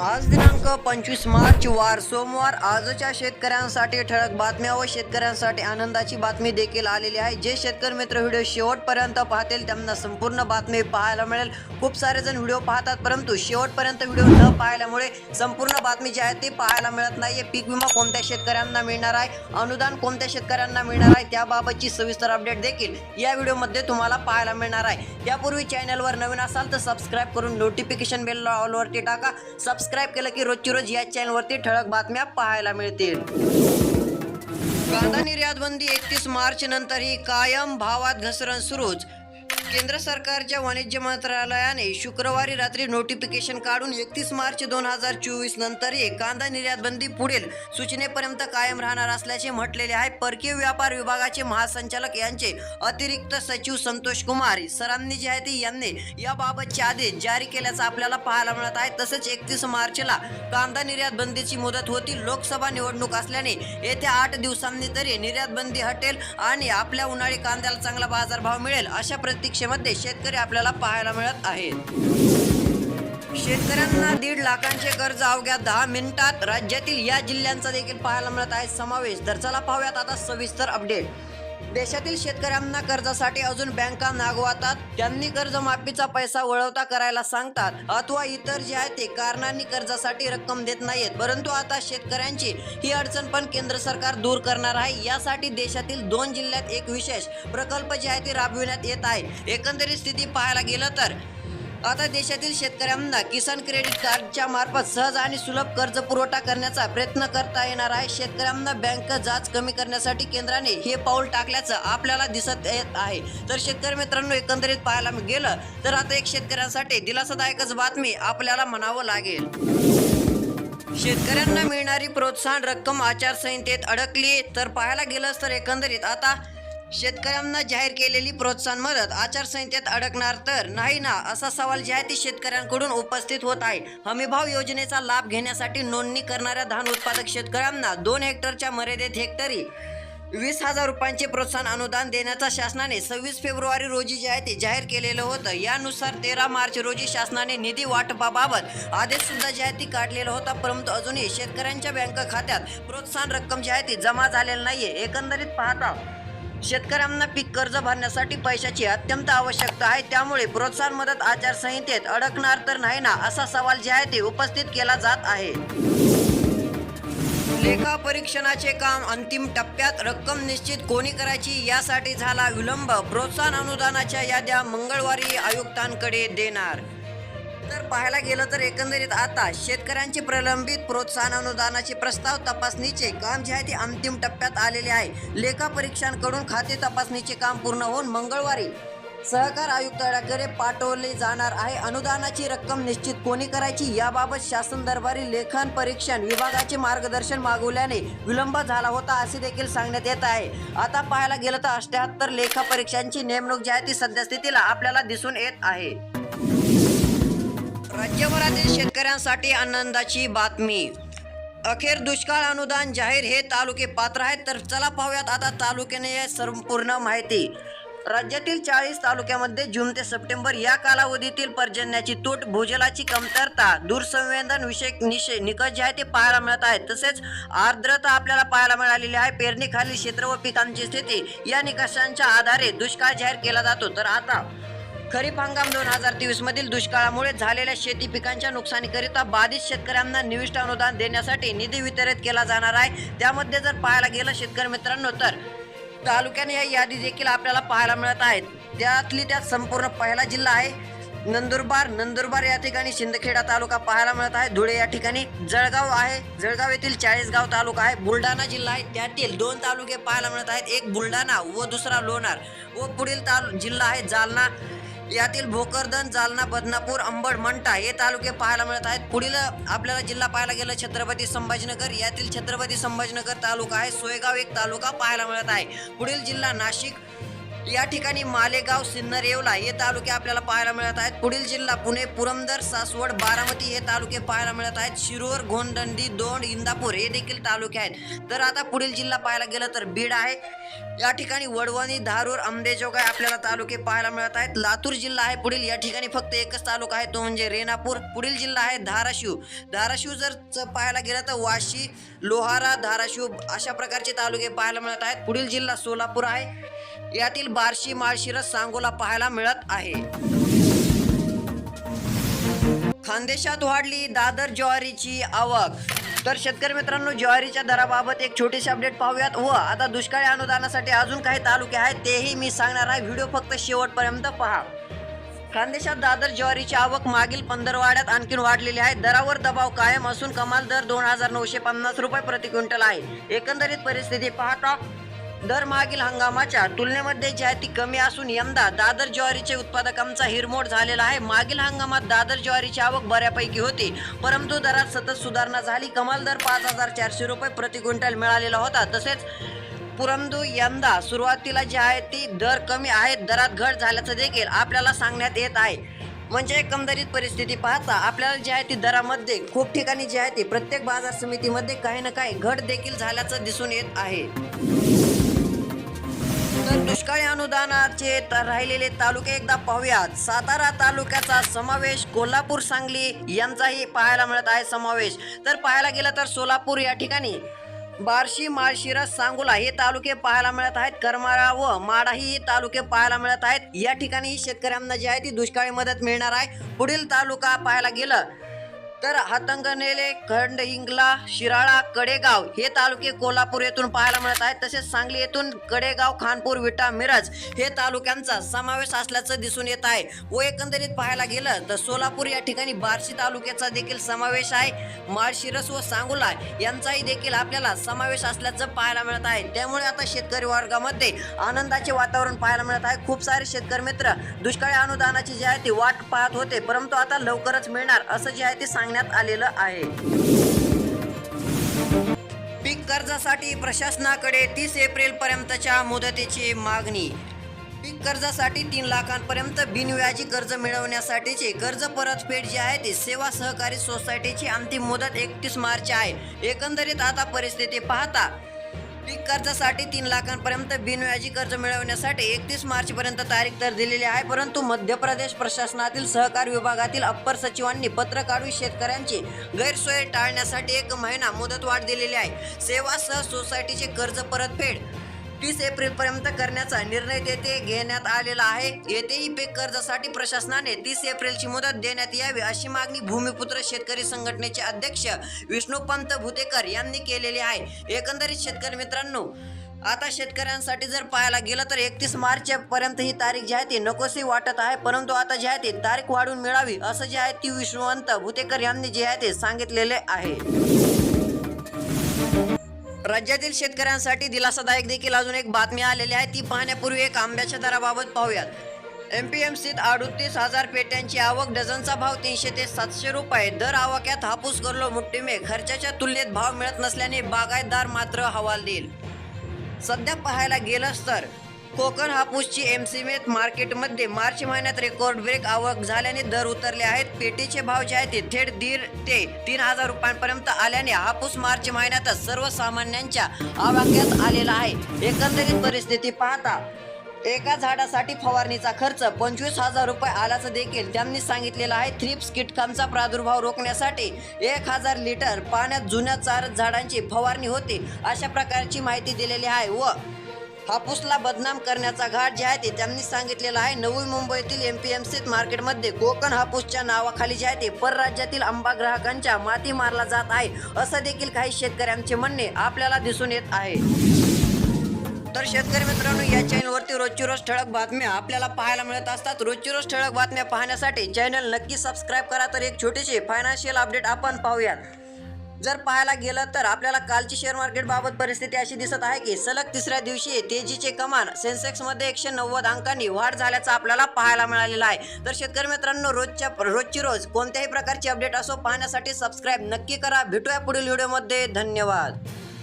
आज दिनांक पंचवीस मार्च वार सोमवार. आजच्या शेतकऱ्यांसाठी ठळक बातम्या व शेतकऱ्यांसाठी आनंदाची बातमी देखील आलेली आहे. जे शेतकरी मित्र व्हिडिओ शेवटपर्यंत पाहतील त्यांना संपूर्ण बातमी पाहायला मिळेल. खूप सारे जण व्हिडिओ पाहतात परंतु शेवटपर्यंत व्हिडिओ न पाहिल्यामुळे संपूर्ण बातमी जी आहे ती पाहायला मिळत नाहीये. पीक विमा कोणत्या शेतकऱ्यांना मिळणार आहे? अनुदान कोणत्या शेतकऱ्यांना मिळणार आहे? त्याबाबतची सविस्तर अपडेट देखील या व्हिडिओमध्ये तुम्हाला पाहायला मिळणार आहे. त्यापूर्वी चॅनलवर नवीन असाल तर सबस्क्राईब करून नोटिफिकेशन बेल ऑलवरती टाका. सबस्क्राईब केलं की रोजची रोज या चॅनलवरती ठळक बातम्या पाहायला मिळतील. कांदा निर्यात बंदी एकतीस मार्च नंतर ही कायम भावात घसरण सुरूच. केंद्र सरकारच्या वाणिज्य मंत्रालयाने शुक्रवारी रात्री नोटिफिकेशन काढून एकतीस मार्च दोन हजार चोवीस नंतरही कांदा निर्यात बंदी पुढील सूचनेपर्यंत कायम राहणार असल्याचे म्हटलेले आहे. परकीय व्यापार विभागाचे महासंचालक यांचे अतिरिक्त सचिव संतोष कुमार सरांनी जे आहे ते यांनी याबाबतचे आदेश जारी केल्याचं आपल्याला पाहायला मिळत आहे. तसेच एकतीस मार्चला कांदा निर्यात बंदीची मुदत होती लोकसभा निवडणूक असल्याने येत्या आठ दिवसांनी तरी निर्यात बंदी हटेल आणि आपल्या उन्हाळी कांद्याला चांगला बाजारभाव मिळेल अशा प्रतीक्षा प्रतीक्षेमध्ये शेतकरी आपल्याला पाहायला मिळत आहेत. शेतकऱ्यांना दीड लाखांचे कर्ज अवघ्या दहा मिनिटात राज्यातील या जिल्ह्यांचा देखील पाहायला मिळत आहे समावेश. तर चला पाहूयात आता सविस्तर अपडेट देशातील शेतकऱ्यांना कर्जासाठी अजून बँका नागवतात त्यांनी कर्जमाफीचा पैसा वळवता करायला सांगतात. अथवा इतर जे आहे ते कारणांनी कर्जासाठी रक्कम देत नाहीत. परंतु आता शेतकऱ्यांची ही अडचण पण केंद्र सरकार दूर करणार आहे. यासाठी देशातील दोन जिल्ह्यात एक विशेष प्रकल्प जे आहे ते राबविण्यात येत आहे. एकंदरीत स्थिती पाहायला गेलं तर आता देशातील शेतकऱ्यांना किसान क्रेडिट कार्डच्या मार्फत सहज आणि सुलभ कर्ज पुरवठा करण्याचा प्रयत्न करता येणार आहे. शेतकऱ्यांना बँक जाच कमी करण्यासाठी केंद्राने हे पाऊल टाकल्याचं आपल्याला दिसत येत आहे. तर शेतकरी मित्रांनो एकंदरीत पाहायला गेलं तर आता एक शेतकऱ्यांसाठी दिलासादायकच बातमी आपल्याला म्हणावं लागेल. शेतकऱ्यांना मिळणारी प्रोत्साहन रक्कम आचारसंहितेत अडकली. तर पाहायला गेलंच तर एकंदरीत आता शेतकऱ्यांना जाहीर केलेली प्रोत्साहन मदत आचारसंहितेत अडकणार तर नाही ना असा सवाल जे आहे ते शेतकऱ्यांकडून उपस्थित होत आहे. हमीभाव योजनेचा लाभ घेण्यासाठी नोंदणी करणाऱ्या धान उत्पादक शेतकऱ्यांना दोन हेक्टरच्या मर्यादेत हेक्टरी वीस हजार रुपयांचे प्रोत्साहन अनुदान देण्याचा शासनाने सव्वीस फेब्रुवारी रोजी जे आहे ते जाहीर केलेलं होतं. यानुसार तेरा मार्च रोजी शासनाने निधी वाटपाबाबत आदेश सुद्धा काढलेला होता. परंतु अजूनही शेतकऱ्यांच्या बँक खात्यात प्रोत्साहन रक्कम जी आहे ती जमा झालेली नाहीये. एकंदरीत पाहता शेतकऱ्यांना पीक कर्ज भरण्यासाठी पैशाची अत्यंत आवश्यकता आहे. त्यामुळे प्रोत्साहन मदत आचारसंहितेत अडकणार तर नाही ना असा सवाल जे आहे ते उपस्थित केला जात आहे. लेखा परीक्षणाचे काम अंतिम टप्प्यात रक्कम निश्चित कोणी करायची यासाठी झाला विलंब. प्रोत्साहन अनुदानाच्या याद्या मंगळवारी आयुक्तांकडे देणार. तर पाहायला गेलं तर एकंदरीत आता शेतकऱ्यांचे प्रलंबित प्रोत्साहन अनुदानाचे प्रस्ताव तपासणीचे काम जे आहे ते अंतिम टप्प्यात आलेले आहे. लेखा परीक्षांकडून खाते तपासणीचे काम पूर्ण होऊन मंगळवारी सहकार आयुक्ताकडे पाठवले जाणार आहे. अनुदानाची रक्कम निश्चित कोणी करायची याबाबत शासन दरबारी लेखन परीक्षण विभागाचे मार्गदर्शन मागवल्याने विलंब झाला होता असे देखील सांगण्यात येत आहे. आता पाहायला गेलं तर अष्ट्याहत्तर लेखा परीक्षांची नेमणूक जी आहे ती सद्यस्थितीला आपल्याला दिसून येत आहे. राज्यभरातील शेतकऱ्यांसाठी आनंदाची बातमी. अखेर दुष्काळ अनुदान जाहीर हे तालुके पात्र आहेत तर चला पाहूयात आता तालुक्याने संपूर्ण माहिती. राज्यातील चाळीस तालुक्यामध्ये जून ते सप्टेंबर या कालावधीतील पर्जन्याची तूट भूजलाची कमतरता दूरसंवेदन विषयक निषे निकष जे आहे ते पाहायला मिळत आहेत. तसेच आर्द्रता आपल्याला पाहायला मिळालेली आहे. पेरणीखालील क्षेत्र व पिकांची स्थिती या निकषांच्या आधारे दुष्काळ जाहीर केला जातो. तर आता खरीप हंगाम दोन हजार तेवीस मधील दुष्काळामुळे झालेल्या शेती पिकांच्या नुकसानीकरिता बाधित शेतकऱ्यांना निविष्ट अनुदान देण्यासाठी निधी वितरित केला जाणार आहे. त्यामध्ये जर पाहायला गेलं शेतकरी मित्रांनो तर तालुक्याने या यादी देखील आपल्याला पाहायला मिळत आहेत. त्यातली त्यात संपूर्ण पहिला जिल्हा आहे. नंदुरबार नंदुरबार या ठिकाणी शिंदखेडा तालुका पाहायला मिळत आहे. धुळे या ठिकाणी जळगाव आहे. जळगाव येथील चाळीसगाव तालुका आहे. बुलढाणा जिल्हा आहे. त्यातील दोन तालुके पाहायला मिळत आहेत. एक बुलढाणा व दुसरा लोणार व पुढील तालु जिल्हा आहे जालना. यातील भोकरदन जालना बदनापूर अंबड मंठा हे तालुके पाहायला मिळत आहेत. पुढील आपल्याला जिल्हा पाहायला गेलं छत्रपती संभाजीनगर. यातील छत्रपती संभाजीनगर तालुका आहे. सोयगाव एक तालुका पाहायला मिळत आहे. पुढील जिल्हा नाशिक या ठिकाणी मालेगाव सिन्नर येवला हे तालुके आपल्याला पाहायला मिळत आहेत. पुढील जिल्हा पुणे पुरंदर सासवड बारामती हे तालुके पाहायला मिळत आहेत. शिरूर गोंडंडी दोंड इंदापूर हे देखील तालुके आहेत. तर आता पुढील जिल्हा पाहायला गेलं तर बीड आहे. या ठिकाणी वडवणी धारूर अंबेजोगाई आपल्याला तालुके पाहायला मिळत आहेत. लातूर जिल्हा आहे पुढील. या ठिकाणी फक्त एकच तालुका आहे तो म्हणजे रेणापूर. पुढील जिल्हा आहे धाराशिव. धाराशिव जर पाहायला गेलं तर वाशी लोहारा धाराशिव अशा प्रकारचे तालुके पाहायला मिळत आहेत. पुढील जिल्हा सोलापूर आहे. यातील बार्शी माळशिरस सांगोला पाहायला मिळत आहे. खानदेशात वाढली दादर ज्वारीची आवक. तर शेतकरी मित्रांनो ज्वारीच्या दराबाबत एक छोटीशी अपडेट पाहूयात. व आता दुष्काळी अनुदानासाठी अजून काही तालुके आहेत तेही मी सांगणार आहे. व्हिडिओ फक्त शेवटपर्यंत पहा. खानदेशात दादर ज्वारीची आवक मागील पंधरवाड्यात आणखीन वाढलेली आहे. दरावर दबाव कायम असून कमाल दर दोन हजार नऊशे पन्नास रुपये प्रति क्विंटल आहे. एकंदरीत परिस्थिती पाहता दर मागील हंगामाच्या तुलनेमध्ये जी आहे ती कमी असून यंदा दादर ज्वारीचे उत्पादकांचा हिरमोड झालेला आहे. मागील हंगामात दादर ज्वारीची आवक बऱ्यापैकी होती. परंतु दरात सतत सुधारणा झाली. कमाल दर पाच हजार चारशे रुपये प्रति क्विंटल मिळालेला होता. तसेच परंतु यंदा सुरुवातीला जे आहे ती दर कमी आहेत दरात घट झाल्याचं देखील आपल्याला सांगण्यात येत आहे. म्हणजे एकंदरीत परिस्थिती पाहता आपल्याला जी आहे ती दरामध्ये खूप ठिकाणी जी आहे ती प्रत्येक बाजार समितीमध्ये काही ना काही घट देखील झाल्याचं दिसून येत आहे. तर दुष्काळी अनुदानाचे तर राहिलेले तालुके एकदा पाहूयात. सातारा तालुक्याचा समावेश कोल्हापूर सांगली यांचाही पाहायला मिळत आहे समावेश. तर पाहायला गेलं तर सोलापूर या ठिकाणी बार्शी माळशिरस सांगोला हे तालुके पाहायला मिळत आहेत. करमाळा व माडाही हे तालुके पाहायला मिळत आहेत. या ठिकाणी शेतकऱ्यांना जी आहे ती दुष्काळी मदत मिळणार आहे. पुढील तालुका पाहायला गेलं तर हातंगनेले खंडहिंगला शिराळा कडेगाव हे तालुके कोल्हापूर येथून पाहायला मिळत आहेत. तसेच सांगली येथून कडेगाव खानपूर विटा मिरज हे तालुक्यांचा समावेश असल्याचं दिसून येत आहे. व एकंदरीत पाहायला गेलं तर सोलापूर या ठिकाणी बार्शी तालुक्याचा देखील समावेश आहे. माळशिरस व सांगोला यांचाही देखील आपल्याला समावेश असल्याचं पाहायला मिळत आहे. त्यामुळे आता शेतकरी वर्गामध्ये आनंदाचे वातावरण पाहायला मिळत आहे. खूप सारे शेतकरी मित्र दुष्काळी अनुदानाची जी आहे ती वाट पाहत होते. परंतु आता लवकरच मिळणार असं जे आहे ते सांगण्यात आलेलं आहे. पीक कर्जासाठी प्रशासनाकडे तीस एप्रिल पर्यंतच्या मुदतीची मागणी. पीक कर्जासाठी तीन लाखांपर्यंत बिनव्याजी कर्ज मिळवण्यासाठीची कर्ज परतफेड जी आहे ती सेवा सहकारी सोसायटीची अंतिम मुदत एकतीस मार्च आहे. एकंदरीत आता परिस्थिती पाहता पीक कर्जासाठी तीन लाखांपर्यंत बिनव्याजी कर्ज मिळवण्यासाठी एकतीस मार्च पर्यंत तारीख तर दिलेली आहे. परंतु मध्य प्रदेश प्रशासनातील सहकार विभागातील अप्पर सचिवांनी पत्र काढून शेतकऱ्यांची गैरसोय टाळण्यासाठी एक महिना मुदतवाढ दिलेली आहे. सेवासह सोसायटीचे कर्ज परतफेड तीस एप्रिल पर्यंत करण्याचा निर्णय तेथे घेण्यात आलेला आहे. येथेही पीक कर्जासाठी प्रशासनाने तीस एप्रिलची मुदत देण्यात यावी अशी मागणी भूमिपुत्र शेतकरी संघटनेचे अध्यक्ष विष्णुपंत भुतेकर यांनी केलेली आहे. एकंदरीत शेतकरी मित्रांनो आता शेतकऱ्यांसाठी जर पाहायला गेलं तर एकतीस मार्च पर्यंत ही तारीख जी आहे ती नकोशी वाटत आहे. परंतु आता जी आहे ती तारीख वाढून मिळावी असं जे आहे ती विष्णुवंत भुतेकर यांनी जे आहे ते सांगितलेले आहे. राज्यातील शेतकऱ्यांसाठी दिलासादायक देखील अजून एक बातमी आलेली आहे. ती पाहण्यापूर्वी एक आंब्याच्या दराबाबत पाहूयात. एम पी एम सीत अडतीस हजार पेट्यांची आवक डझनचा भाव तीनशे ते सातशे रुपये. दर आवाक्यात हापूस करलो मुठ्ठीमे खर्चाच्या तुलनेत भाव मिळत नसल्याने बागायतदार मात्र हवाल देईल सध्या पाहायला गेलंच तर कोकण हापूसची एमसीमेत मार्केटमध्ये मार्च महिन्यात रेकॉर्ड ब्रेक आवक झाल्याने दर उतरले आहेत. पेटीचे भाव जे आहेत ते थेट दीड ते तीन हजार रुपयांपर्यंत आल्याने हापूस मार्च महिन्यातच सर्वसामान्यांच्या आवाक्यात आलेला आहे. एकंदरीत परिस्थिती पाहता एका झाडासाठी फवारणीचा खर्च पंचवीस हजार रुपये आल्याचं देखील त्यांनी सांगितलेलं आहे. थ्रिप्स कीटकांचा प्रादुर्भाव रोखण्यासाठी एक हजार लिटर पाण्यात जुन्या चारच झाडांची फवारणी होते अशा प्रकारची माहिती दिलेली आहे व हापूसला बदनाम करण्याचा घाट जे आहे ते त्यांनी सांगितलेला आहे. नवी मुंबईतील एम पी एम सी मार्केटमध्ये कोकण हापूसच्या नावाखाली जे आहे ते परराज्यातील आंबा ग्राहकांच्या माती मारला जात आहे. असं देखील काही शेतकऱ्यांचे म्हणणे आपल्याला दिसून येत आहे. तर शेतकरी मित्रांनो या चॅनलवरती रोजची रोज ठळक बातम्या आपल्याला पाहायला मिळत असतात. रोजची रोज ठळक बातम्या पाहण्यासाठी चॅनल नक्की सबस्क्राईब करा. तर एक छोटीशी फायनान्शियल अपडेट आपण पाहूयात. जर पाहायला गेलं तर आपल्याला कालची शेअर मार्केट बाबत परिस्थिती अशी दिसत आहे की सलग तिसऱ्या दिवशी तेजीचे कमान सेन्सेक्समध्ये एकशे नव्वद अंकांनी वाढ झाल्याचं आपल्याला पाहायला मिळालेलं आहे. तर शेतकरी मित्रांनो रोजच्या रोजची रोज कोणत्याही प्रकारची अपडेट असो पाहण्यासाठी सबस्क्राईब नक्की करा. भेटूया पुढील व्हिडिओमध्ये धन्यवाद.